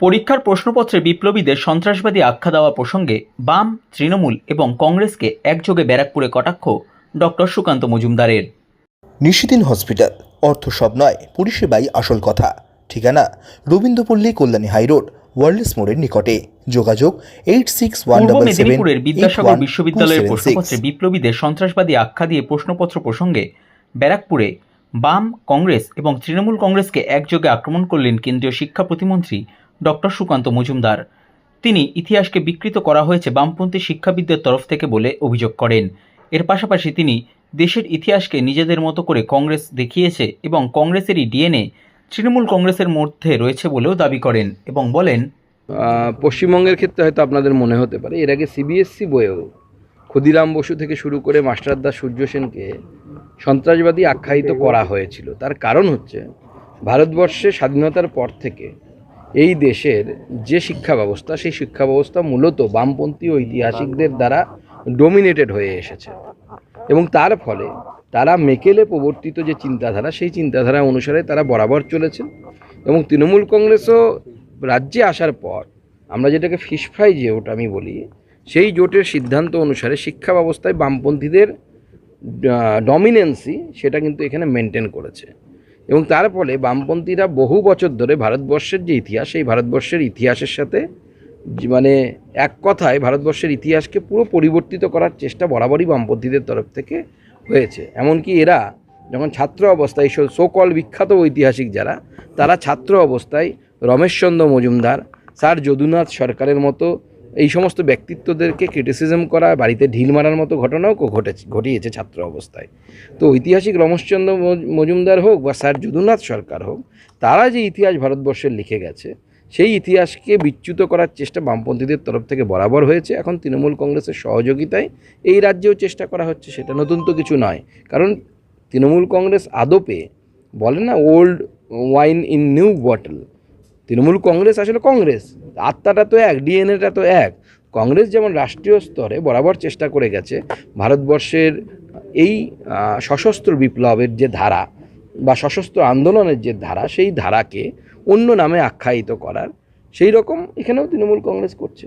পরীক্ষার প্রশ্নপত্রে বিপ্লবীদের সন্ত্রাসবাদী আখ্যা দেওয়া প্রসঙ্গে বাম তৃণমূল এবং কংগ্রেসকে একযোগে ব্যারাকপুরে কটাক্ষ ডক্টর সুকান্ত মজুমদারের। নিশিদিন হসপিটাল অর্থ সব নয় পরিষেবাই আসল কথা। ঠিকানা রবীন্দ্রপল্লী কল্যাণী হাইরোড ওয়ার্ল্ডস মোড়ের নিকটে। যোগাযোগ এইট সিক্স ওয়ান ডাবল মেদিনীপুরের বিদ্যাসাগর বিশ্ববিদ্যালয়ের প্রশ্নপত্রে বিপ্লবীদের সন্ত্রাসবাদী আখ্যা দিয়ে প্রশ্নপত্র প্রসঙ্গে ব্যারাকপুরে বাম কংগ্রেস এবং তৃণমূল কংগ্রেসকে একযোগে আক্রমণ করলেন কেন্দ্রীয় শিক্ষা প্রতিমন্ত্রী ডক্টর সুকান্ত মজুমদার। তিনি ইতিহাসকে বিকৃত করা হয়েছে বামপন্থী শিক্ষাবিদদের তরফ থেকে বলে অভিযোগ করেন। এর পাশাপাশি তিনি দেশের ইতিহাসকে নিজেদের মতো করে কংগ্রেস দেখিয়েছে এবং কংগ্রেসেরই ডিএনএ তৃণমূল কংগ্রেসের মধ্যে রয়েছে বলেও দাবি করেন এবং বলেন পশ্চিমবঙ্গের ক্ষেত্রে হয়তো আপনাদের মনে হতে পারে, এর আগে সিবিএসসি বইয়েও ক্ষুদিরাম বসু থেকে শুরু করে মাস্টারদা সূর্য সেনকে সন্ত্রাসবাদী আখ্যায়িত করা হয়েছিল। তার কারণ হচ্ছে, ভারতবর্ষে স্বাধীনতার পর থেকে এই দেশের যে শিক্ষা ব্যবস্থা, সেই শিক্ষা ব্যবস্থা মূলত বামপন্থী ঐতিহাসিকদের দ্বারা ডোমিনেটেড হয়ে এসেছে। এবং তার ফলে তারা মেকেলে প্রবর্তিত যে চিন্তাধারা, সেই চিন্তাধারা অনুসারে তারা বরাবর চলেছে এবং তৃণমূল কংগ্রেসও রাজ্যে আসার পর, আমরা যেটাকে ফিশ ফ্রাই জোট আমি বলি, সেই জোটের সিদ্ধান্ত অনুসারে শিক্ষা ব্যবস্থায় বামপন্থীদের ডমিনেন্সি সেটা কিন্তু এখানে মেনটেন করেছে। এবং তার ফলে বামপন্থীরা বহু বছর ধরে ভারতবর্ষের যে ইতিহাস, সেই ভারতবর্ষের ইতিহাসের সাথে মানে এক কথায় ভারতবর্ষের ইতিহাসকে পুরো পরিবর্তিত করার চেষ্টা বরাবরই বামপন্থীদের তরফ থেকে হয়েছে। এমনকি এরা যখন ছাত্র অবস্থায় সোকল বিখ্যাত ঐতিহাসিক যারা, তারা ছাত্র অবস্থায় রমেশচন্দ্র মজুমদার, স্যার যদুনাথ সরকারের মতো এই সমস্ত ব্যক্তিত্বদেরকে ক্রিটিসিজম করা, বাড়িতে ঢিল মারার মতো ঘটনাও ঘটেছে, ঘটিয়েছে ছাত্র অবস্থায়। তো ঐতিহাসিক রমেশচন্দ্র মজুমদার হোক বা স্যার যদুনাথ সরকার হোক, তারা যে ইতিহাস ভারতবর্ষের লিখে গেছে, সেই ইতিহাসকে বিচ্যুত করার চেষ্টা বামপন্থীদের তরফ থেকে বরাবর হয়েছে। এখন তৃণমূল কংগ্রেসের সহযোগিতায় এই রাজ্যেও চেষ্টা করা হচ্ছে, সেটা নতুন তো কিছু নয়। কারণ তৃণমূল কংগ্রেস আদপে বলে না old wine in new bottle Trinamool Congress আসলে কংগ্রেস। আত্মাটা তো এক, ডিএনএটা তো এক। কংগ্রেস যেমন রাষ্ট্রীয় স্তরে বরাবর চেষ্টা করে গেছে, ভারতবর্ষের এই সশস্ত্র বিপ্লবের যে ধারা বা সশস্ত্র আন্দোলনের যে ধারা, সেই ধারাকে অন্য নামে আখ্যায়িত করার, সেই রকম এখানেও তৃণমূল কংগ্রেস করছে।